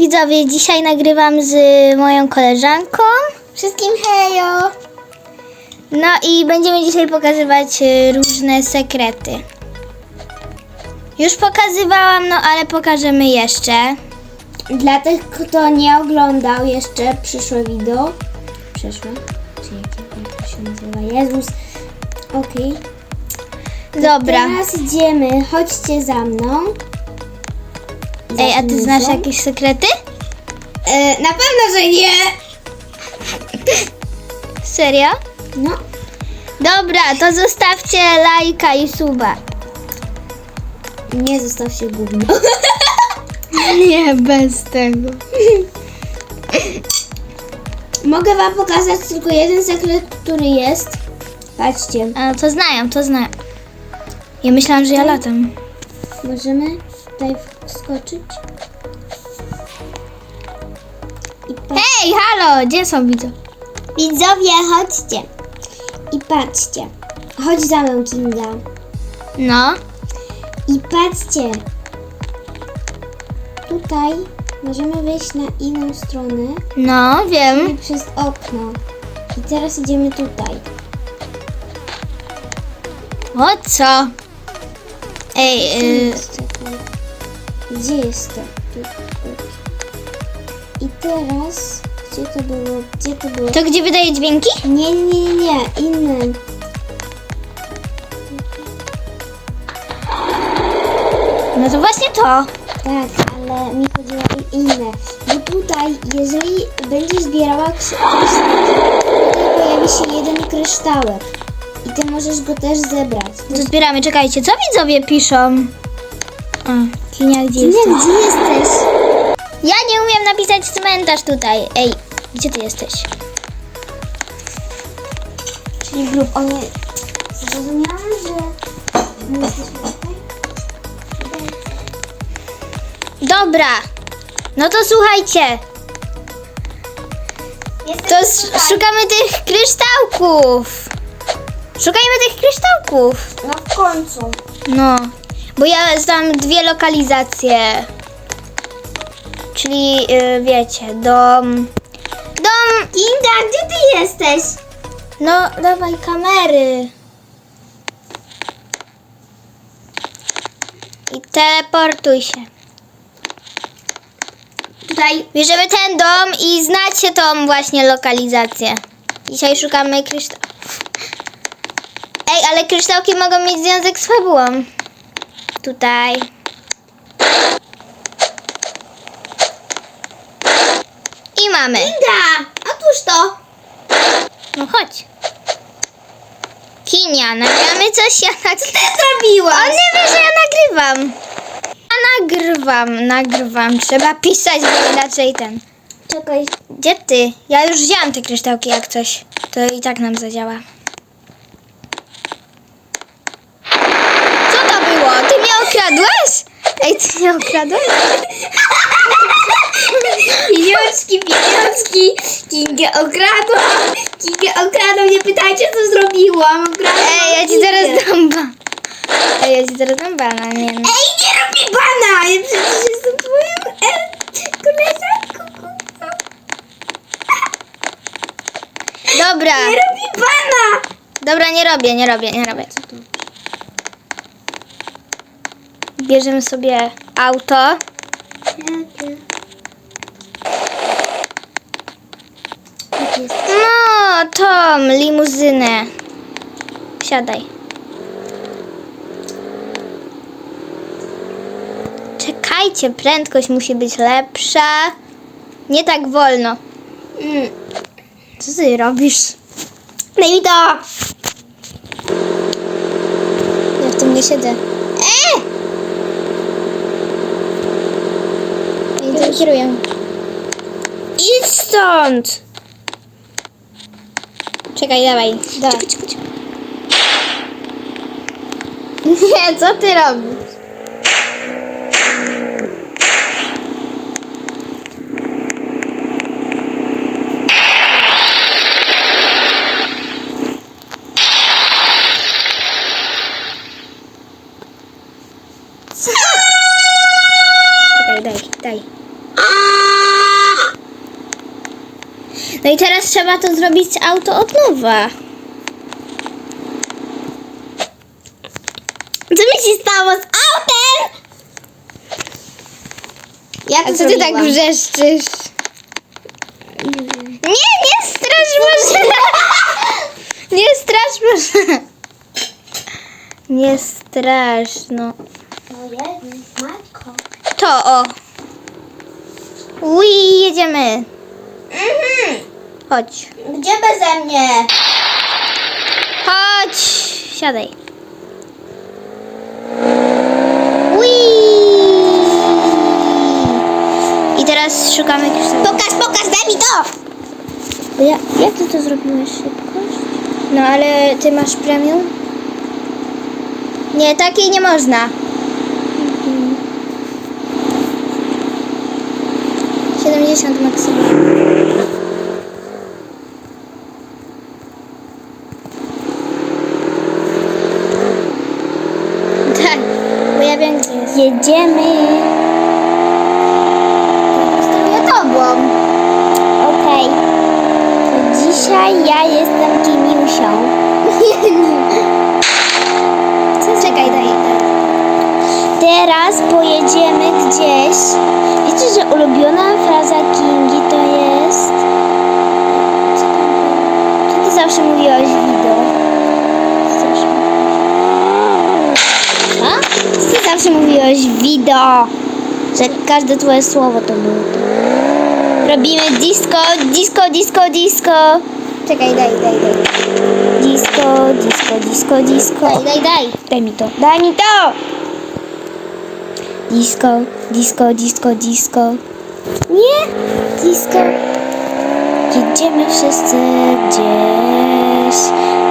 widzowie, dzisiaj nagrywam z moją koleżanką. Wszystkim hejo! No i będziemy dzisiaj pokazywać y, różne sekrety. Już pokazywałam, no ale pokażemy jeszcze. Dla tych, kto nie oglądał jeszcze przyszłe wideo. Przeszłe? Czy jak to się nazywa? Jezus. Okej. Dobra. Teraz idziemy. Chodźcie za mną. Ej, a ty znasz jakieś sekrety? E, na pewno, że nie! Serio? No. Dobra, to zostawcie lajka i suba. Nie zostawcie gówno. Nie, bez tego. Mogę wam pokazać tylko jeden sekret, który jest. Patrzcie. A, to znają, to znają. Ja myślałam, że ja latam. Możemy tutaj wskoczyć. Hej, halo, gdzie są widzowie? Widzowie, chodźcie. I patrzcie. Chodź za mną, Kinga. No, I patrzcie. Tutaj możemy wejść na inną stronę. no, wiem. Przez okno. I teraz idziemy tutaj. O co? Ej, y. Gdzie jest to? I teraz... Gdzie to było? Gdzie to było? to gdzie wydaje dźwięki? Nie, nie, nie, nie. Inne. No to właśnie to. Tak, ale mi chodziło o inne. Bo tutaj, jeżeli będziesz zbierała kryształki, tutaj pojawi się jeden kryształek. Możesz go też zebrać. To zbieramy, czekajcie, co widzowie piszą? A, Kinia, gdzie Nie jesteś? gdzie jesteś? Ja nie umiem napisać cmentarz tutaj. Ej, gdzie ty jesteś? Czyli grup. O nie. Zrozumiałam, że my jesteśmy tutaj. Dobra. No to słuchajcie. To Jesteśmy s- szukamy tych kryształków. Szukajmy tych kryształków. No w końcu. No, bo ja znam dwie lokalizacje. Czyli y, wiecie, dom. Dom. Kinga, gdzie ty jesteś? No, dawaj kamery. I teleportuj się. Tutaj. Bierzemy ten dom i znacie tą właśnie lokalizację. Dzisiaj szukamy kryształów. Ej, ale kryształki mogą mieć związek z fabułą. Tutaj. I mamy. Kinga, otwórz to. No chodź. Kinia, nagramy coś? Ja nag... Ty zrobiłaś. On nie wie, że ja nagrywam. Ja nagrywam, nagrywam. Trzeba pisać, bo inaczej ten. Czekaj. Gdzie ty? Ja już wziąłem te kryształki jak coś. To i tak nam zadziała. Co to było? Ty mnie ty mnie okradłeś? Pieniążki, pieniążki. Kingę okradłam. Kingę okradłam. Nie pytajcie, co zrobiłam. Okradłam Ej, ja ci zaraz dam ba. Ej, ja ci zaraz dam bana, nie no. Ej, nie rób mi bana. Ja przecież jestem twoją e, koleżanką. kurwa. Dobra, Nie rób mi bana. dobra, nie robię, nie robię, nie robię. Co to? Bierzemy sobie auto. No, Tom, limuzynę. Siadaj. Czekajcie, prędkość musi być lepsza. Nie tak wolno. Co ty robisz? Daj mi to. Ja w tym nie siedzę. E! Ja tym kieruję. Idź stąd! Czekaj, dawaj. Da. Czekaj, czekaj, czekaj. Nie, co ty robisz? Czekaj, daj, daj. No i teraz trzeba to zrobić auto od nowa. Co mi się stało z autem? Ja A co ty tak wrzeszczysz? Nie, nie strasz może. Nie strasz może. Nie strasz, no. matko. To o. Ui, jedziemy. Mhm. Chodź. Gdzie beze mnie? Chodź. Siadaj. Ui. I teraz szukamy kryształu. Pokaż, pokaż, daj mi to! Ja, jak ty to zrobiłeś szybkość? No ale ty masz premium? Nie, takiej nie można. 70 maksimum. Tak, bo ja wiem gdzie jest. Jedziemy. Steruję tobą. Okej. To Dzisiaj ja jestem Kimiusią. Co? Czekaj, daj. Teraz pojedziemy gdzieś. Wiecie, że ulubiona fraza Kingi to jest... Co ty zawsze mówiłaś w wideo? Zawsze A? Co ty zawsze mówiłaś w wideo? Że każde twoje słowo to było. Robimy disco, disco, disco, disco. Czekaj, daj, daj, daj. Disco, disco, disco, disco. Daj, daj, daj. Daj mi to. Daj mi to! Disco, disco, disco, disco. Nie! Disco. Jedziemy wszyscy gdzieś.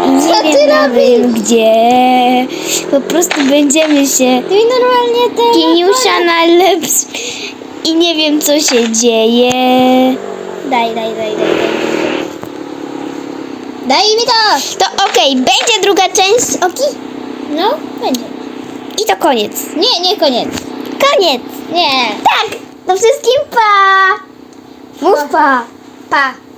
I nie Co ty wiem nawet robisz? gdzie. Po prostu będziemy się Ty mi normalnie ten... Kiniusia najlepszy. I nie wiem co się dzieje. Daj, daj, daj, daj, daj. Mi to! To okej, będzie druga część Oki? No, będzie. I to koniec. Nie, nie koniec. Koniec! Nie. Tak! To wszystkim pa! Mów pa! Pa. Pa!